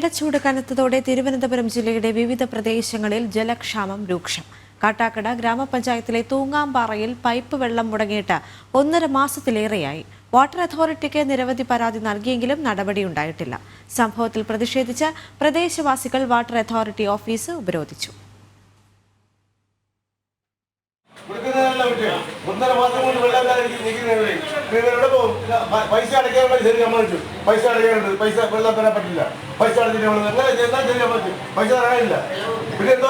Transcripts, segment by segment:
മേടച്ചൂട് കനത്തതോടെ തിരുവനന്തപുരം ജില്ലയുടെ വിവിധ പ്രദേശങ്ങളിൽ ജലക്ഷാമം രൂക്ഷം. കാട്ടാക്കട ഗ്രാമപഞ്ചായത്തിലെ തൂങ്ങാമ്പാറയിൽ പൈപ്പ് വെള്ളം മുടങ്ങിയിട്ട് ഒന്നര മാസത്തിലേറെയായി. വാട്ടർ അതോറിറ്റിക്ക് നിരവധി പരാതി നൽകിയെങ്കിലും നടപടിയുണ്ടായിട്ടില്ല സംഭവത്തിൽ പ്രതിഷേധിച്ച് പ്രദേശവാസികൾ വാട്ടർ അതോറിറ്റി ഓഫീസ് ഉപരോധിച്ചു. ഒന്നര മാസം കൊണ്ട് വെള്ളം പ- പൈസ അടയ്ക്കാനുള്ള ശരി സമ്മതിച്ചു പൈസ അടയ്ക്കാനുണ്ട്. പൈസ വെള്ളം തരാൻ പറ്റില്ല. പൈസ അടച്ചിട്ട് നമ്മൾ എങ്ങനെ ചെയ്താൽ ശരി സമ്മതിച്ചു പൈസ തരാനില്ല. പിന്നെ എന്തോ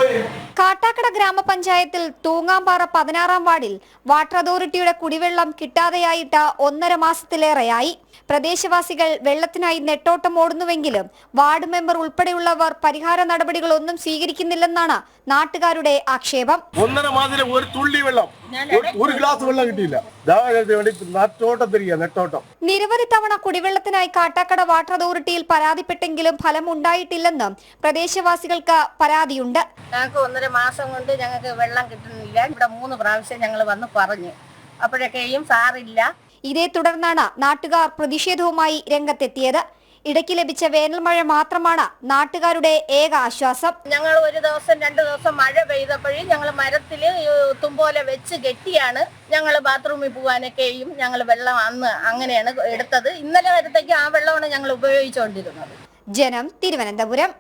കാട്ടാക്കട ഗ്രാമപഞ്ചായത്തിൽ തൂങ്ങാമ്പാറ പതിനാറാം വാർഡിൽ വാട്ടർ അതോറിറ്റിയുടെ കുടിവെള്ളം കിട്ടാതെയായിട്ട് ഒന്നര മാസത്തിലേറെയായി. പ്രദേശവാസികൾ വെള്ളത്തിനായി നെട്ടോട്ടം ഓടുന്നുവെങ്കിലും വാർഡ് മെമ്പർ ഉൾപ്പെടെയുള്ളവർ പരിഹാര നടപടികളൊന്നും സ്വീകരിക്കുന്നില്ലെന്നാണ് നാട്ടുകാരുടെ ആക്ഷേപം. ഒന്നര മാസത്തിലെ ഒരു തുള്ളി വെള്ളം. ഒരു- ഒരു ഗ്ലാസ് വെള്ളം കിട്ടിയില്ല. നെട്ടോട്ടം. നിരവധി തവണ കുടിവെള്ളത്തിനായി കാട്ടാക്കട വാട്ടർ അതോറിറ്റിയിൽ പരാതിപ്പെട്ടെങ്കിലും ഫലമുണ്ടായിട്ടില്ലെന്ന് പ്രദേശവാസികൾക്ക് പരാതിയുണ്ട്. ഞങ്ങൾക്ക് ഒന്നര മാസം കൊണ്ട് ഞങ്ങൾക്ക് വെള്ളം കിട്ടുന്നില്ല. ഇവിടെ മൂന്ന് പ്രാവശ്യം ഞങ്ങൾ വന്ന് പറഞ്ഞു. അപ്പോഴൊക്കെയും സാറില്ല. ഇതേ തുടർന്നാണ് നാട്ടുകാർ പ്രതിഷേധവുമായി രംഗത്തെത്തിയത്. ഇടയ്ക്ക് ലഭിച്ച വേനൽ മഴ മാത്രമാണ് നാട്ടുകാരുടെ ഏക ആശ്വാസം. ഞങ്ങൾ ഒരു ദിവസം രണ്ട് ദിവസം മഴ പെയ്തപ്പോഴും ഞങ്ങൾ മരത്തിൽ തുമ്പോലെ വെച്ച് കെട്ടിയാണ് ഞങ്ങൾ ബാത്റൂമിൽ പോകാനൊക്കെയും ഞങ്ങൾ വെള്ളം അന്ന് അങ്ങനെയാണ് എടുത്തത്. ഇന്നലെ വരത്തേക്ക് ആ വെള്ളമാണ് ഞങ്ങൾ ഉപയോഗിച്ചുകൊണ്ടിരുന്നത്. ജനം തിരുവനന്തപുരം.